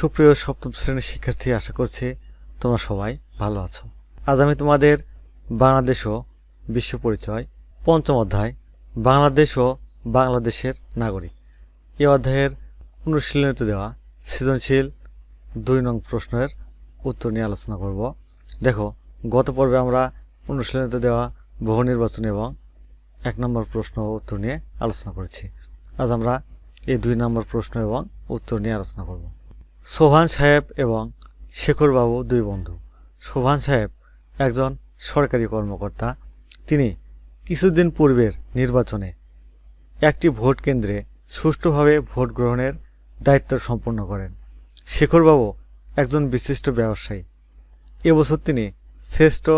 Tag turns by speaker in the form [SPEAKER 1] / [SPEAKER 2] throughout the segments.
[SPEAKER 1] সুপ্রিয় সপ্তম শ্রেণির শিক্ষার্থী, আশা করছি তোমরা সবাই ভালো আছো। আজ আমি তোমাদের বাংলাদেশ ও বিশ্ব পরিচয়, পঞ্চম অধ্যায়, বাংলাদেশ ও বাংলাদেশের নাগরিক। এই অধ্যায়ের অনুশীলনীতে দেওয়া সৃজনশীল দুই নং প্রশ্নের উত্তর নিয়ে আলোচনা করব। দেখো, গত পর্বে আমরা অনুশীলনীতে দেওয়া বহু নির্বাচন এবং এক নম্বর প্রশ্ন ও উত্তর নিয়ে আলোচনা করেছি। আজ আমরা এই দুই নম্বর প্রশ্ন এবং উত্তর নিয়ে আলোচনা করব। সোহান সাহেব এবং শেখরবাবু দুই বন্ধু। সোহান সাহেব একজন সরকারি কর্মকর্তা, তিনি কিছুদিন পূর্বের নির্বাচনে একটি ভোট কেন্দ্রে সুষ্ঠুভাবে ভোট গ্রহণের দায়িত্ব সম্পন্ন করেন। শেখরবাবু একজন বিশিষ্ট ব্যবসায়ী। এবছর তিনি শ্রেষ্ঠ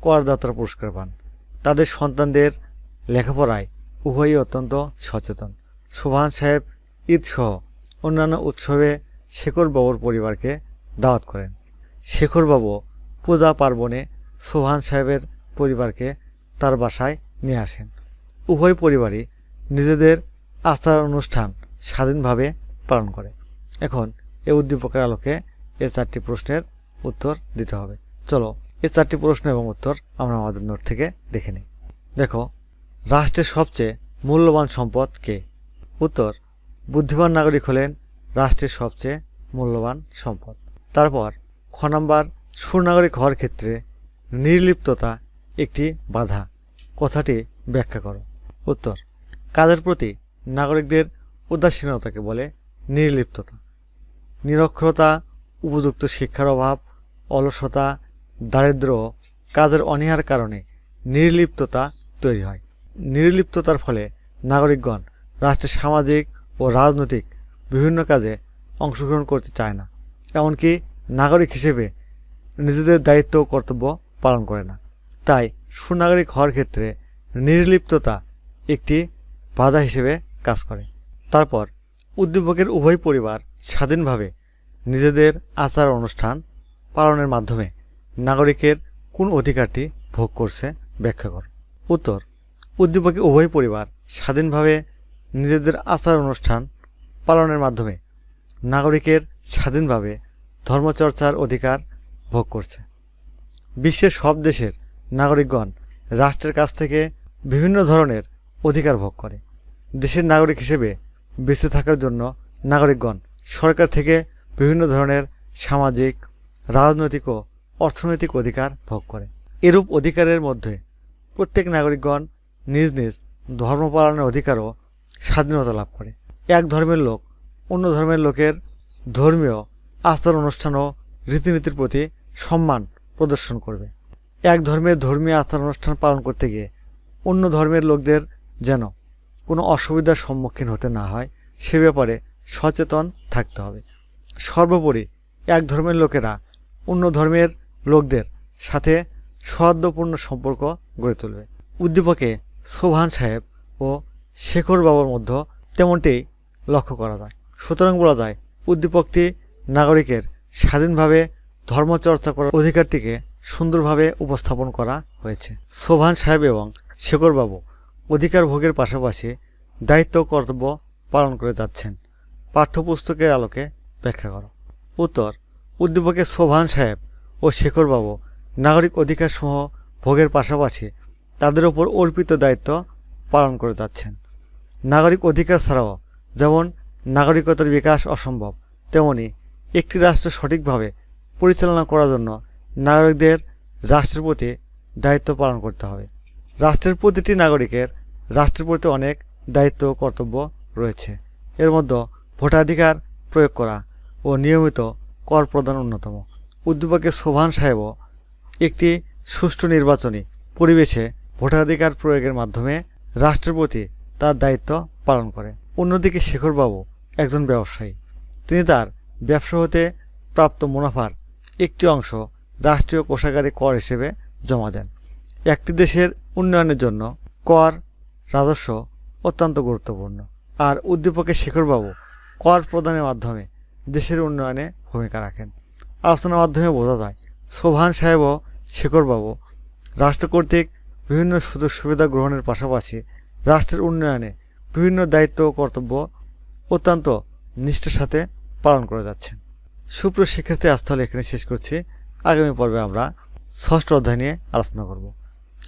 [SPEAKER 1] করদাতার পুরস্কার পান। তাদের সন্তানদের লেখাপড়ায় উভয়ই অত্যন্ত সচেতন। সুভান সাহেব ঈদ সহ অন্যান্য উৎসবে শেখরবাবুর পরিবারকে দাওয়াত করেন। শেখরবাবু পূজা পার্বণে সোহান সাহেবের পরিবারকে তার বাসায় নিয়ে আসেন। উভয় পরিবারই নিজেদের আস্থার অনুষ্ঠান স্বাধীনভাবে পালন করে। এখন এ উদ্দীপকের আলোকে এ চারটি প্রশ্নের উত্তর দিতে হবে। চলো এই চারটি প্রশ্ন এবং উত্তর আমরা আমাদের নোট থেকে দেখে নিই। দেখো, রাষ্ট্রের সবচেয়ে মূল্যবান সম্পদ কে? উত্তর, বুদ্ধিমান নাগরিক হলেন রাষ্ট্রের সবচেয়ে মূল্যবান সম্পদ। তারপর, খ নাম্বার সুনাগরিক হওয়ার ক্ষেত্রে নির্লিপ্ততা একটি বাধা। কথাটি ব্যাখ্যা করো। উত্তর কাজের প্রতি নাগরিকদের উদাসীনতাকে বলে নির্লিপ্ততা। নিরক্ষরতা, উপযুক্ত শিক্ষার অভাব, অলসতা দারিদ্র কাজের অনীহার কারণে নির্লিপ্ততা তৈরি হয়। নির্লিপ্ততার ফলে নাগরিকগণ রাষ্ট্রের সামাজিক ও রাজনৈতিক বিভিন্ন কাজে অংশগ্রহণ করতে চায় না। এমনকি নাগরিক হিসেবে নিজেদের দায়িত্ব ও কর্তব্য পালন করে না। তাই সুনাগরিক হওয়ার ক্ষেত্রে নির্লিপ্ততা একটি বাধা হিসেবে কাজ করে। তারপর উদ্দীপকের উভয় পরিবার স্বাধীনভাবে নিজেদের আচার অনুষ্ঠান পালনের মাধ্যমে নাগরিকের কোন অধিকারটি ভোগ করছে ব্যাখ্যা কর। উত্তর উদ্দীপকে উভয় পরিবার স্বাধীনভাবে নিজেদের আচার অনুষ্ঠান পালনের মাধ্যমে নাগরিকের স্বাধীনভাবে ধর্মচর্চার অধিকার ভোগ করছে। বিশ্বের সব দেশের নাগরিকগণ রাষ্ট্রের কাছ থেকে বিভিন্ন ধরনের অধিকার ভোগ করে। দেশের নাগরিক হিসেবে বেঁচে থাকার জন্য নাগরিকগণ সরকার থেকে বিভিন্ন ধরনের সামাজিক, রাজনৈতিক ও অর্থনৈতিক অধিকার ভোগ করে। এরূপ অধিকারের মধ্যে প্রত্যেক নাগরিকগণ নিজ নিজ ধর্ম পালনের অধিকারও স্বাধীনতা লাভ করে। এক ধর্মের লোক, অন্য ধর্মের লোকের ধর্মীয় আস্থার অনুষ্ঠান ও রীতিনীতির প্রতি সম্মান প্রদর্শন করবে। এক ধর্মের ধর্মীয় আস্থার অনুষ্ঠান পালন করতে গিয়ে অন্য ধর্মের লোকদের যেন কোনো অসুবিধার সম্মুখীন হতে না হয়, সে ব্যাপারে সচেতন থাকতে হবে। সর্বোপরি এক ধর্মের লোকেরা অন্য ধর্মের লোকদের সাথে সৌহার্দ্যপূর্ণ সম্পর্ক গড়ে তুলবে। উদ্দীপকে সোভান সাহেব ও শেখর বাবার মধ্যে তেমনটি লক্ষ্য করা যায়। সুতরাং বলা যায়, উদ্দীপকটি নাগরিকের স্বাধীনভাবে ধর্মচর্চা করার অধিকারটিকে সুন্দরভাবে উপস্থাপন করা হয়েছে। সোভান সাহেব এবং শেখরবাবু অধিকার ভোগের পাশাপাশি দায়িত্ব কর্তব্য পালন করে যাচ্ছেন। পাঠ্যপুস্তকের আলোকে ব্যাখ্যা করো। উত্তর উদ্দীপকে সোভান সাহেব ও শেখরবাবু নাগরিক অধিকারসমূহ ভোগের পাশাপাশি তাদের ওপর অর্পিত দায়িত্ব পালন করে যাচ্ছেন। নাগরিক অধিকার ছাড়াও যেমন নাগরিকতার বিকাশ অসম্ভব, তেমনি একটি রাষ্ট্র সঠিকভাবে পরিচালনা করার জন্য নাগরিকদের রাষ্ট্রের প্রতি দায়িত্ব পালন করতে হবে। রাষ্ট্রের প্রতিটি নাগরিকের রাষ্ট্রের প্রতি অনেক দায়িত্ব ও কর্তব্য রয়েছে। এর মধ্যে ভোটাধিকার প্রয়োগ করা ও নিয়মিত কর প্রদান অন্যতম। উদ্দীপকে সোভান সাহেবও একটি সুষ্ঠু নির্বাচনী পরিবেশে ভোটাধিকার প্রয়োগের মাধ্যমে রাষ্ট্রের প্রতি তার দায়িত্ব পালন করে। অন্যদিকে শেখরবাবু একজন ব্যবসায়ী। তিনি তার ব্যবসা হতে প্রাপ্ত মুনাফার একটি অংশ রাষ্ট্রীয় কোষাগারে কর হিসেবে জমা দেন। একটি দেশের উন্নয়নের জন্য কর রাজস্ব অত্যন্ত গুরুত্বপূর্ণ। আর উদ্দীপকের শেখরবাবু কর প্রদানের মাধ্যমে দেশের উন্নয়নে ভূমিকা রাখেন। আলোচনার মাধ্যমে বোঝা যায় সোভান সাহেব ও শেখরবাবু রাষ্ট্র কর্তৃক বিভিন্ন সুযোগ সুবিধা গ্রহণের পাশাপাশি রাষ্ট্রের উন্নয়নে বিভিন্ন দায়িত্ব ও কর্তব্য অত্যন্ত নিষ্ঠার সাথে পালন করে যাচ্ছেন। সুপ্রিয় শিক্ষার্থী তাহলে এখানে শেষ করছি। আগামী পর্বে আমরা ষষ্ঠ অধ্যায় নিয়ে আলোচনা করব।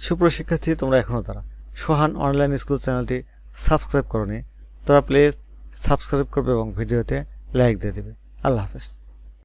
[SPEAKER 1] সুপ্রিয় শিক্ষার্থী, তোমরা এখনও তারা সোহান অনলাইন স্কুল চ্যানেলটি সাবস্ক্রাইব করনি তোমরা প্লিজ সাবস্ক্রাইব করবে এবং ভিডিওতে লাইক দিয়ে দেবে। আল্লাহ হাফেজ।